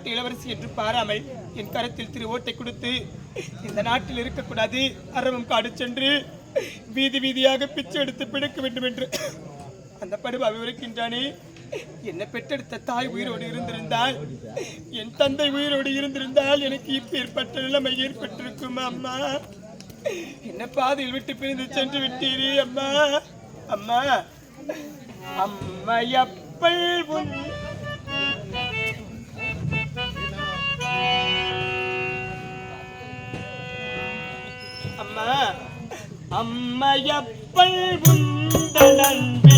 நாட்டு இளவரசி என்று பாராமல் என் கரத்தில் திரு ஓட்டை கொடுத்து இந்த நாட்டில் இருக்கக்கூடாது. அரவம் காடு சென்று வீதி வீதியாக பிச்சை எடுத்து பிடிக்க வேண்டும் என்று அந்த படுவா விவரிக்கின்றானே. என்னை பெற்றெடுத்த தாய் உயிரோடு இருந்திருந்தால் என் தந்தை உயிரோடு இருந்திருந்தால் எனக்கு இப்ப ஏற்பட்ட நிலைமை ஏற்பட்டிருக்கும் அம்மா. என்ன பாதையில் விட்டு பிரிந்து சென்று விட்டீரே அம்மா. அம்மா அம்மையப்பள் உன் அம்மா அம்மையப்பள் உந்த நன்பே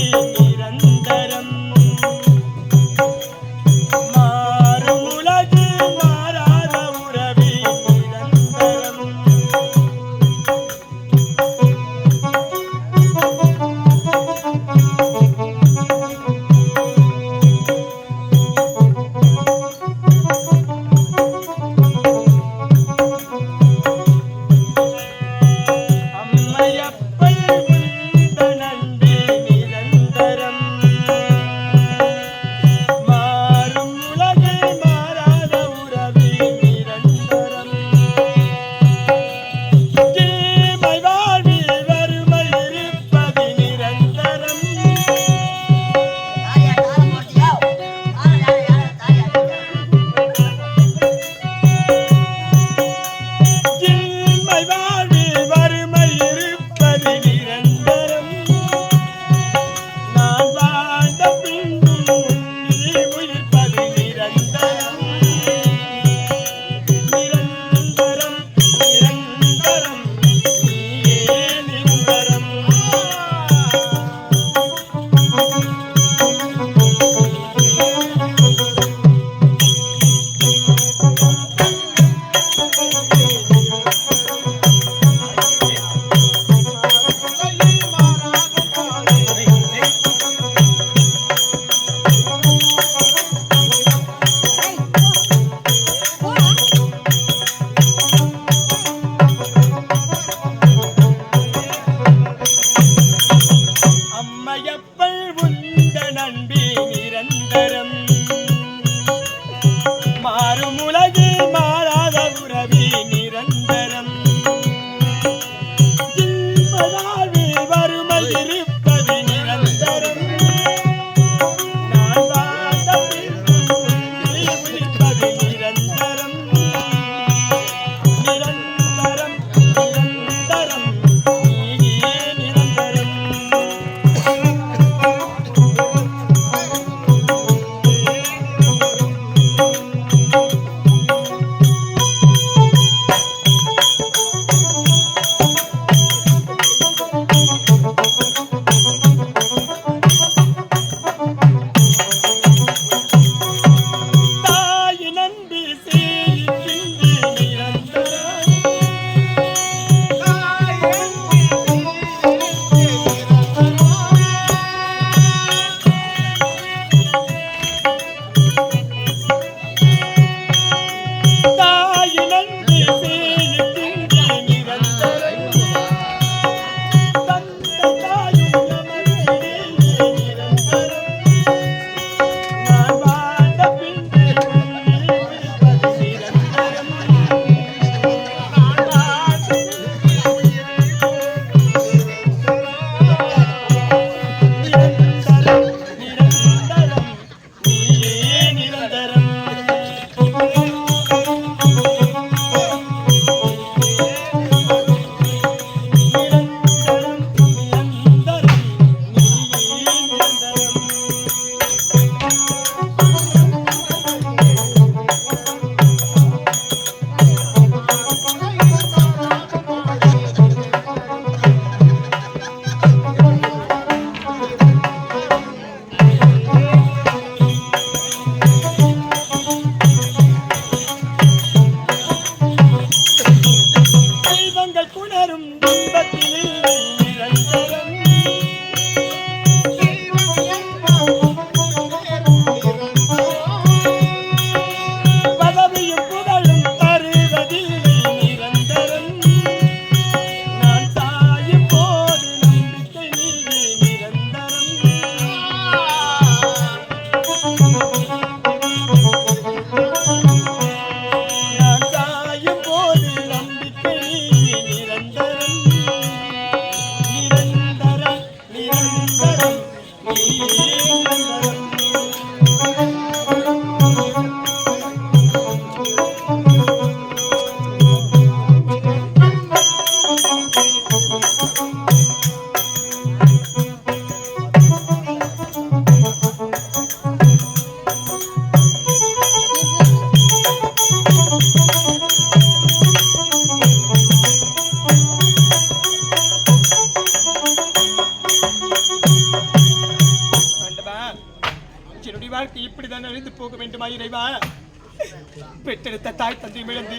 பெற்றெடுத்த தாய் தந்தையும் இழந்து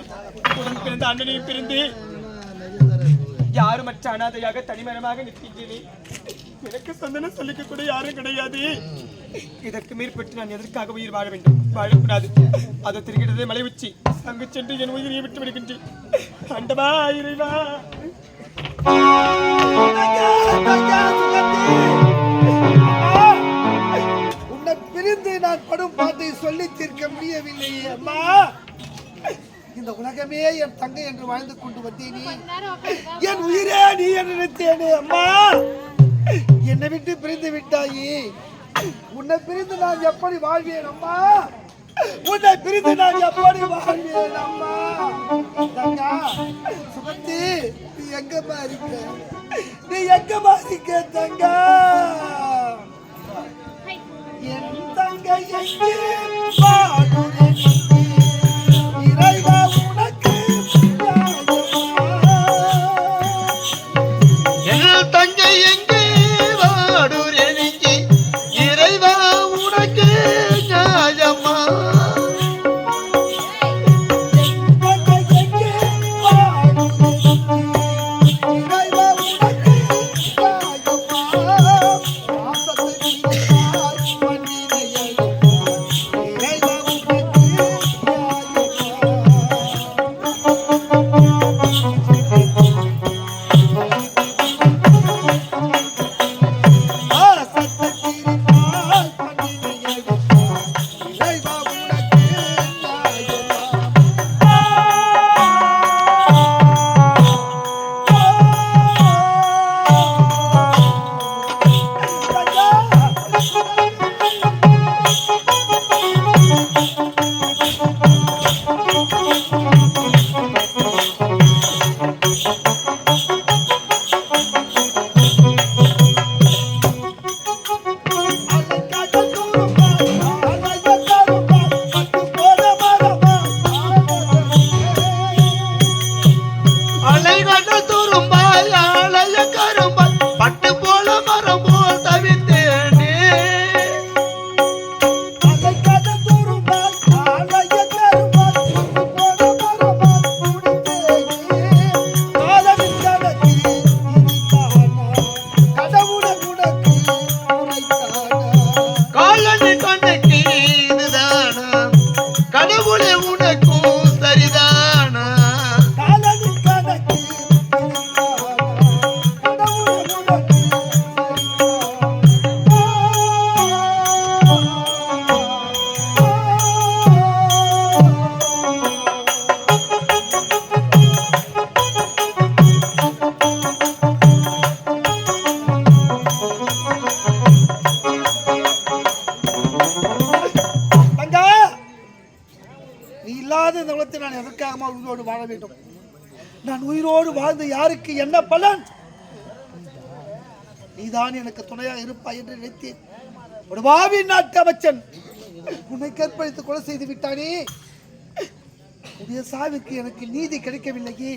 உடன் பிறந்த அண்ணனையும் பிரிந்து யாருமற்ற அனாதையாக தனிமரமாக நிற்கின்றேனே. எனக்கு சந்தனம் சொல்லிக்க கூட யாரும் கிடையாது. இதற்கு மேற்பட்டு நான் எதற்காக உயிர் வாழ வேண்டும்? வாழக்கூடாது. அதை திருகிறது மலை உச்சி அங்கு சென்று என் உயிரை விட்டு விடுகின்றேன். அண்டவா இறைவா. பிரிந்து நான் படும் பாட்டை சொல்லி தீர்க்க முடியவில்லையே அம்மா. இந்த உலகமே என் தங்கை என்று வாழ்ந்து கொண்டு வந்தேனே. என் உயிரே நீ என்று நினைத்தேனே அம்மா. என்னை விட்டு பிரிந்து விட்டாயே. உன்னை பிரிந்து நான் எப்படி வாழ்வேன் அம்மா? உன்னை பிரிந்து நான் எப்படி வாழ்வேன் அம்மா? தங்கா சுகத்தி நீ எங்கம்மா இருக்க? நீ எங்கம்மா இருக்க தங்கா? என் தங்கை எங்கே பாடுறே வாழ்ந்து யாருக்கு என்ன பலன்? நீதான் எனக்கு துணையா இருப்பாய் என்று நினைத்தேன். ஒரு வாவி நாட்டு அமைச்சன் உன்னை கற்பழித்து கொலை செய்து விட்டானே. உடைய சாவிற்கு எனக்கு நீதி கிடைக்கவில்லையே.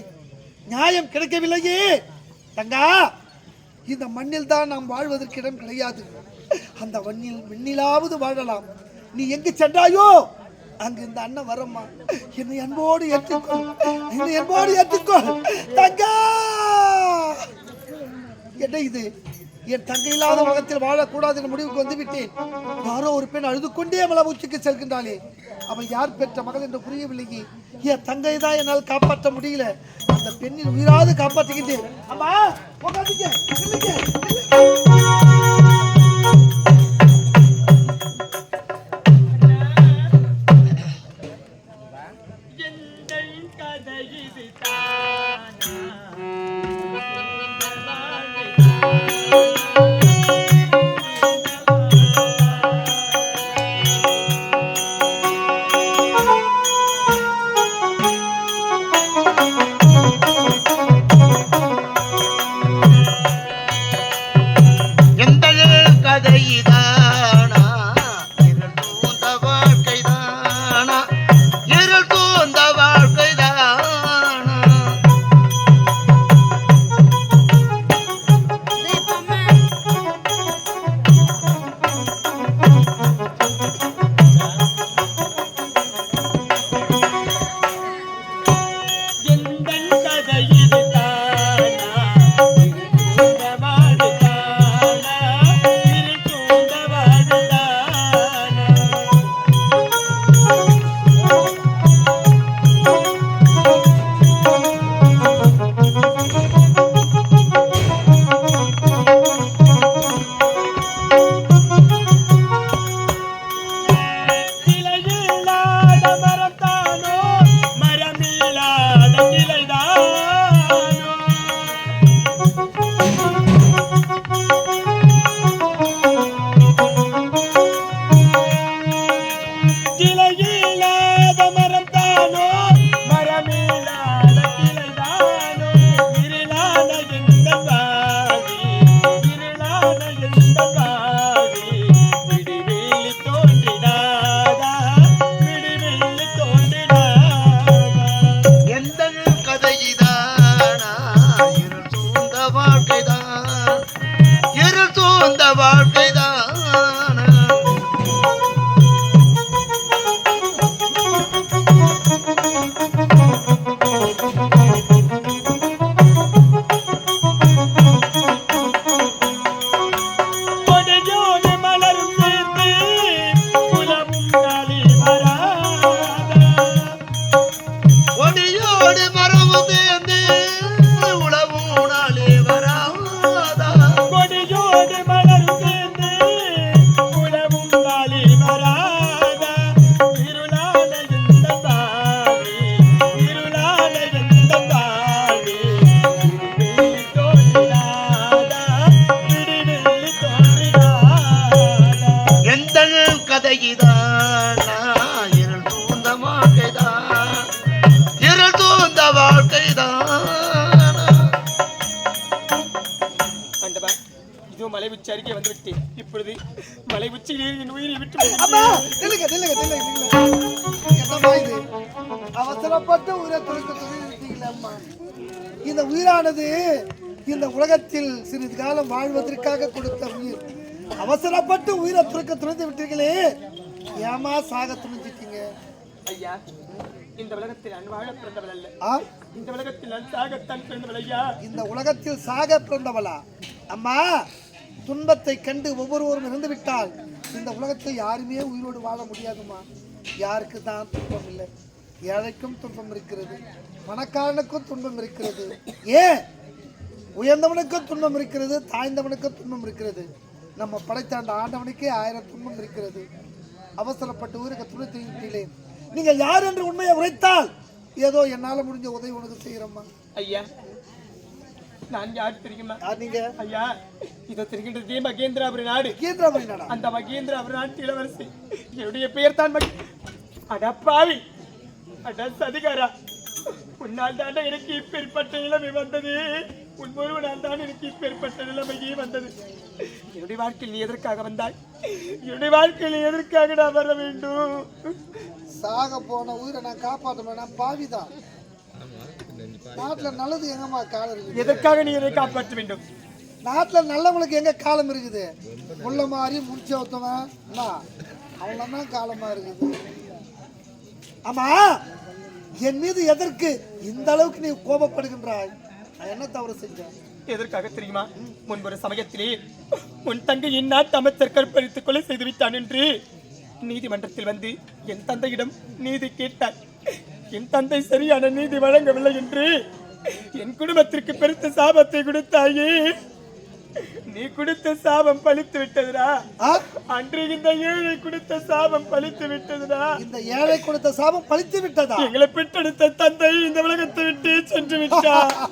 நியாயம் கிடைக்கவில்லையே. தங்கா இந்த மண்ணில் தான் நாம் வாழ்வதற்கு இடம் கிடையாது. அந்த மண்ணில் மண்ணிலாவது வாழலாம். நீ எங்கு சென்றாயோ? அங்கு இந்த அண்ணன் வரம்மா. என்னை அன்போடு ஏற்றுக்கொள். என்னை அன்போடு ஏற்றுக்கொள். தங்கா! என்ன இது? என் தங்கை இல்லாத உலகத்தில் வாழக்கூடாது என்ற முடிவுக்கு வந்து விட்டேன் யாரோ ஒரு பெண் அழுது கொண்டே மலபூச்சிக்கு செல்கின்றாளே. அவள் யார் பெற்ற மகள் என்று புரியவில்லையே. என் தங்கை தான் என்னால் காப்பாற்ற முடியல. அந்த பெண்ணின் உயிராது காப்பாற்றுகின்றேன். அம்மா உட்காந்துக்க about இந்த உயிரானது இந்த உலகத்தில் சிறிது காலம் வாழ்வதற்காக கொடுத்த உயிர். அவசரப்பட்டு உயிரை துறக்க துணிந்து விட்டீர்களே. ஏமா சாக துணிஞ்சிட்டீங்க? ஐயா இந்த உலகத்தில் வாழ பிறந்தவள் அல்ல. இந்த உலகத்தில் சாகத்தான் பிறந்தவள் ஐயா. இந்த உலகத்தில் சாக பிறந்தவளா? அம்மா துன்பத்தை கண்டு ஒவ்வொருவரும் இறந்து விட்டால் இந்த உலகத்தில் யாருமே உயிரோடு வாழ முடியாதுமா யாருக்கு தான் துன்பம் இல்லை. ஏழைக்கும் துன்பம் இருக்கிறது பணக்காரனுக்கும் துன்பம் இருக்கிறது. ஏன்? உயர்ந்தவனுக்கும் துன்பம் இருக்கிறது தாழ்ந்தவனுக்கும் துன்பம் இருக்கிறது. நம்ம படைத்த அந்த ஆண்டவனுக்கே ஆயிரம் துன்பம் இருக்கிறது. அவசரப்பட்டு ஊருக்கு துணை தீட்டிலே நீங்கள் யார் என்று உண்மையை உரைத்தால் ஏதோ என்னால முடிஞ்ச உதவி உனக்கு செய்யறம்மா. ஐயா நான் யார் தெரியுமா யார் நீங்க? ஐயா இதோ தெரிகின்றதே மகேந்திராபுரி நாடு? கேந்திராமணி நாடா? அந்த மகேந்திராபுரி நாட்டு இளவரசி. என்னுடைய பெயர் தான் மகே அட பாவி அட சதிகாரா உன்னால் தான் எனக்கு இப்பேற்பட்ட நிலைமை வந்தது. உன் ஒருவனால் தான் எனக்கு இப்பேற்பட்ட நிலைமையே வந்தது. என்னுடைய வாழ்க்கையில் நீ எதற்காக வந்தாய்? என்னுடைய வாழ்க்கையில் நீ எதற்காக நான் வர வேண்டும்? சாக போன உயிரை நான் காப்பாற்றணும் நான் பாவிதான். நாட்டுல நல்லது எங்கம்மா காலம் இருக்குது? எதற்காக நீ என்னை காப்பாற்ற வேண்டும்? நாட்டுல நல்லவங்களுக்கு எங்க காலம் இருக்குது? முள்ள மாதிரி முடிச்ச ஒருத்தவன் அவ்வளோ தான் காலமா இருக்குது. ஆமா என் மீது எதற்கு இந்த அளவுக்கு நீ கோபப்படுகின்றாய்? நான் என்ன தவறு செஞ்சேன்? எதற்காக தெரியுமா? முன்பொரு சமயத்திலே உன் தங்கையின் நாட்டு அமைச்சர் கற்பழித்து கொலை செய்து விட்டான் என்று நீதிமன்றத்தில் வந்து என் தந்தையிடம் நீதி கேட்டார் என் தந்தை சரியான நீதி வழங்கவில்லை என்று என் குடும்பத்திற்கு பெருத்த சாபத்தை கொடுத்தாயே. நீ கொடுத்த சாபம் பழித்து விட்டதுடா ஆ? அன்று இந்த ஏழை கொடுத்த சாபம் பழித்து விட்டதுடா. இந்த ஏழை கொடுத்த சாபம் பழித்து விட்டதா? எங்களை பெற்றெடுத்த தந்தை இந்த உலகத்தை விட்டு சென்று விட்டார்.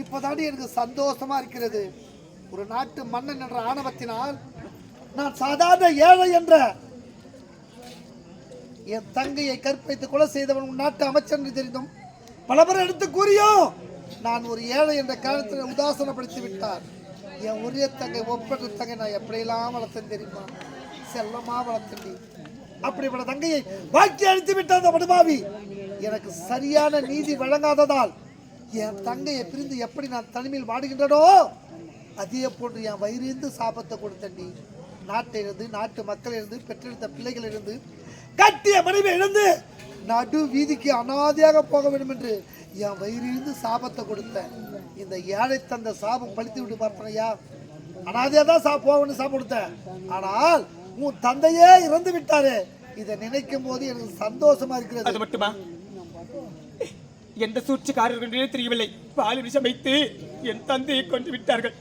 இப்போதாண்டி எனக்கு சந்தோஷமா இருக்கிறது. ஒரு நாட்டு மன்னன் என்ற ஆணவத்தினால் நான் சாதாரண ஏழை என்ற என் தங்கையை கற்பழித்து கொலை செய்தவன் உன் நாட்டு அமைச்சர் என்று தெரிந்தும் பல பேர் எடுத்து கூறியும் நான் ஒரு ஏழை என்ற காரணத்தில் உதாசனப்படுத்தி விட்டார். என் உரிய தங்கை ஒப்பற்ற தங்கை நான் எப்படியெல்லாம் வளர்த்தேன் தெரியுமா? செல்லமாக வளர்த்தேன் அப்படிப்பட்ட தங்கையை வாக்கி அழித்து விட்ட அந்த படுபாவி எனக்கு சரியான நீதி வழங்காததால் என் தங்கையை பிரிந்து எப்படி நான் தனிமையில் வாடுகின்றனோ அதே போன்று என் வயிறிந்து சாபத்தை கொடுத்தண்டி நாட்டிலிருந்து நாட்டு மக்களிலிருந்து பெற்றெடுத்த பிள்ளைகளிலிருந்து கட்டிய மனைவி இழந்து நடு வீதிக்கு அனாதையாக போக வேண்டும் என்று என் வயிறிருந்து சாபத்தை கொடுத்தேன். இந்த ஏழை தந்த சாபம் பழித்து விட்டு பார்ப்பனையா? அனாதையா தான் சா போகணும்னு சாபம் கொடுத்தேன் ஆனால் உன் தந்தையே இறந்து விட்டாரு. இதை நினைக்கும் போது எனக்கு சந்தோஷமா இருக்கிறது. அது மட்டுமா? எந்த சூழ்ச்சிக்காரர்கள் தெரியவில்லை. பால் விஷம் வைத்து என் தந்தையை கொண்டு விட்டார்கள்.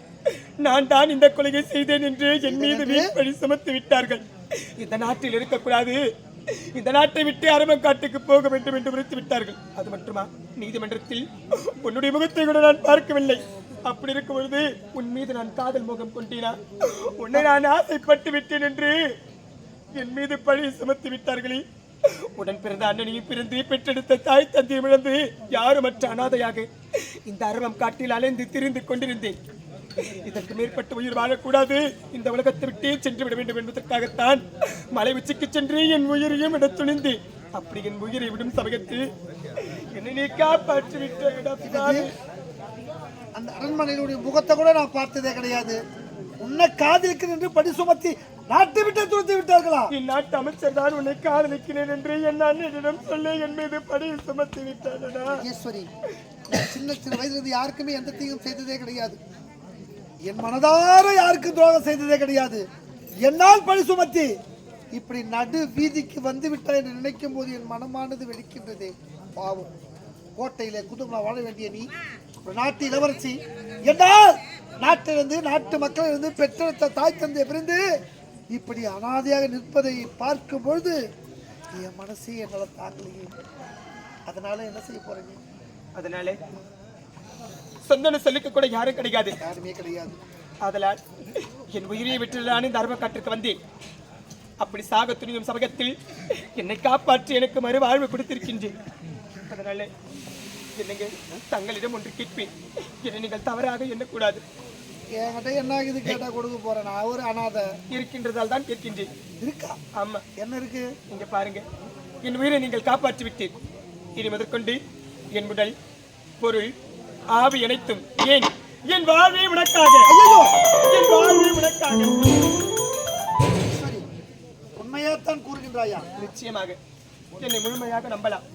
நான் தான் இந்த கொலையை செய்தேன் என்று என் மீது வீண்பழி சுமத்து விட்டார்கள். இந்த நாட்டில் இருக்கக்கூடாது. இந்த நாட்டை விட்டு அருமக்காட்டுக்கு போக வேண்டும் என்று உரைத்து விட்டார்கள். அது மட்டுமா? நீதிமன்றத்தில் உன்னுடைய முகத்தை கூட நான் பார்க்கவில்லை. அப்படி இருக்கும் பொழுது உன் மீது நான் காதல் முகம் கொண்டேனா? உன்னை நான் ஆசைப்பட்டு விட்டேன் என்று என் மீது பழி சுமத்தி விட்டார்களே. உடன் பிறந்த அண்ணனையும் பிறந்து பெற்றெடுத்த தாய் தந்தையும் இழந்து யாருமற்ற அனாதையாக இந்த அருவம் காட்டில் அலைந்து திரிந்து கொண்டிருந்தேன். இதற்கு மேற்பட்ட உயிர் வாழக்கூடாது. இந்த உலகத்தை விட்டே சென்று விட வேண்டும் என்பதற்காகத்தான் மலை உச்சிக்கு சென்று என் உயிரையும் விட துணிந்தேன் அப்படி என் உயிரை விடும் சமயத்தில் என்னை நீ காப்பாற்றி விட்ட அந்த அரண்மனையினுடைய முகத்தை கூட நான் பார்த்ததே கிடையாது. உன்னை காதலிக்கிறேன் என்று படி சுமத்தி நாட்டை விட்டு துரத்தி விட்டார்களா? இந்நாட்டு அமைச்சர் தான் உன்னை காதலிக்கிறேன் என்று என் அண்ணனிடம் சொல்லி என் மீது படி சுமத்தி விட்டானடா. ஈஸ்வரி சின்ன சின்ன வயதிலிருந்து யாருக்குமே எந்த தீங்கும் செய்ததே கிடையாது. என் மனதார யாருக்கும் துரோகம் செய்ததே கிடையாது. என்னால் பழி சுமத்தி இப்படி நடு வீதிக்கு வந்து விட்டால் என்று நினைக்கும் போது என் மனமானது வெடிக்கின்றது. பாவம். கோட்டையிலே குடும்பம் வாழ வேண்டிய நீ ஒரு நாட்டு இளவரசி. என்னால் நாட்டிலிருந்து நாட்டு மக்களிலிருந்து பெற்றெடுத்த தாய் தந்தை பிரிந்து இப்படி அனாதையாக நிற்பதை பார்க்கும் பொழுது என் மனசே என்னால் தாக்கலையே அதனால என்ன செய்ய போறீங்க? அதனால சொந்தன சொல்லிக்க கூட யாரும் கிடையாது. யாருமே கிடையாது. அதனால் என் உயிரை விட்டு நான் இந்த அரப காட்டிற்கு வந்தேன். அப்படி சாக துணியும் சமயத்தில் என்னை காப்பாற்றி எனக்கு மறுவாழ்வு கொடுத்திருக்கின்றேன். அதனால என்னங்க தங்களிடம் ஒன்று கேட்பேன். என்னை நீங்கள் தவறாக எண்ணக்கூடாது. என்கிட்ட என்ன இது கேட்டா கொடுக்க போறேன். நான் ஒரு அனாதை. இருக்கின்றதால் தான் இருக்கின்றேன் இருக்கா? ஆமா. என்ன இருக்கு? இங்க பாருங்க. என் உயிரை நீங்கள் காப்பாற்றி விட்டீர் இனி முதற்கொண்டு என் உடல் பொருள் ஆவி அனைத்தும் ஏன்? என் வாழ்வே உனக்காக. என் வாழ்வே உனக்காக. உண்மையாத்தான் கூறுகின்றாயா? நிச்சயமாக. என்னை முழுமையாக நம்பலாம்.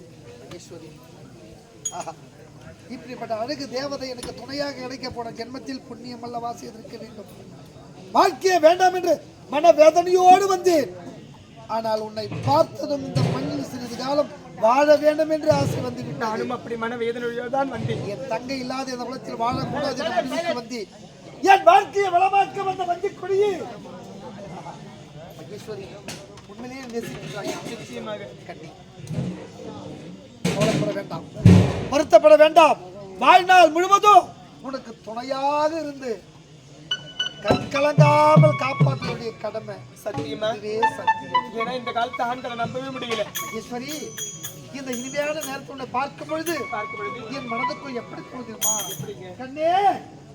இப்படிப்பட்ட அழகு தேவதை எனக்கு துணையாக கிடைக்க போன ஜென்மத்தில் புண்ணியம் அல்லவா செய்திருக்க வேண்டும்? வாழ்க்கையே வேண்டாம் என்று மனவேதனையோடு வந்தேன். ஆனால் உன்னை பார்த்ததும் இந்த மண்ணில் சிறிது காலம் வாழ வேண்டும் என்று ஆசை வந்து நானும் அப்படி மனவேதனையோடு தான் வந்தேன். என் தங்கை இல்லாத இந்த உலகத்தில் வாழக்கூடாது என்ற வந்தேன். என் வாழ்க்கையை வளமாக்க வந்த வஞ்சிக் கொடியே. மகேஸ்வரி உண்மையிலேயே நேசிக்கிறாயா. நிச்சயமாக. கவலைப்பட வேண்டாம். வருத்தப்பட வேண்டாம். வாழ்நாள் முழுவதும் உனக்கு துணையாக இருந்து கண் கலங்காமல் காப்பாற்ற வேண்டிய கடமை. சத்தியமா? இதுவே சத்தியம். ஏன்னா இந்த காலத்து ஆண்களை நம்பவே முடியல. ஈஸ்வரி இந்த இனிமையான நேரத்தை உன்னை பார்க்கும் பொழுது. என் மனதுக்குள் எப்படி எப்படிங்க? கண்ணே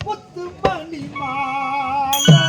முத்து மணி மாலா